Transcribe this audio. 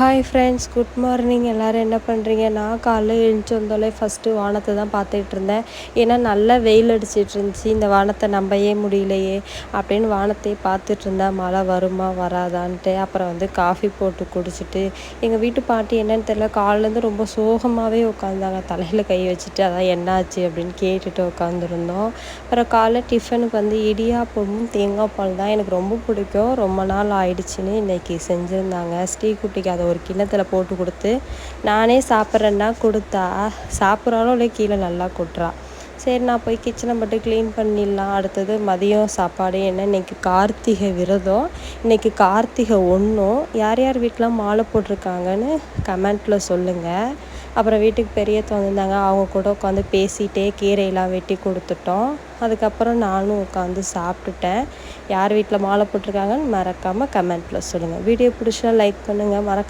Hi friends good morning எல்லோரும் என்ன பண்ணுறீங்க நான் காலைல எழுந்துச்சு வந்தாலே ஃபஸ்ட்டு வானத்தை தான் பார்த்துட்டு இருந்தேன். ஏன்னா நல்லா வெயில் அடிச்சிட்டு இருந்துச்சு. இந்த வானத்தை நம்பவே முடியலையே. அப்படின்னு வானத்தையே பார்த்துட்டு இருந்தேன் மழை வருமா வராதான்ட்டு. அப்புறம் வந்து காஃபி போட்டு குடிச்சிட்டு எங்கள் வீட்டு பாட்டி என்னன்னு தெரியல காலிலேருந்து ரொம்ப சோகமாகவே உட்காந்தாங்க தலையில் கை வச்சுட்டு அதான் என்னாச்சு அப்படின்னு கேட்டுட்டு உட்காந்துருந்தோம் அப்புறம் காலைல டிஃபனுக்கு வந்து இடியாப்பமும் தேங்காய் பால் தான் எனக்கு ரொம்ப பிடிக்கும். ரொம்ப நாள் ஆயிடுச்சுன்னு இன்னைக்கு செஞ்சுருந்தாங்க. ஸ்ரீ குட்டிக்கு அதை ஒரு கிண்ணத்தில் போட்டு கொடுத்து நானே சாப்பிட்றேன்னா கொடுத்தா? சாப்பிட்றாலும் இல்லை கீழே நல்லா கொட்டுறா. சரி நான் போய் கிச்சனை மட்டும் க்ளீன் பண்ணிடலாம். அடுத்தது மதியம் சாப்பாடு என்ன? இன்னைக்கு கார்த்திகை விரதம். இன்னைக்கு கார்த்திகை ஒன்றும் யார் யார் வீட்டிலாம் மாலை போட்டிருக்காங்கன்னு கமெண்ட்டில் சொல்லுங்கள் அப்புறம் வீட்டுக்கு பெரியத்த வந்திருந்தாங்க. அவங்க கூட உட்காந்து பேசிகிட்டே கீரையெல்லாம் வெட்டி கொடுத்துட்டோம். அதுக்கப்புறம் நானும் உட்காந்து சாப்பிட்டுட்டேன். யார் வீட்டில் மாலை போட்டிருக்காங்கன்னு மறக்காமல் கமெண்ட்டில் சொல்லுங்கள் வீடியோ பிடிச்சா லைக் பண்ணுங்கள் மறக்காம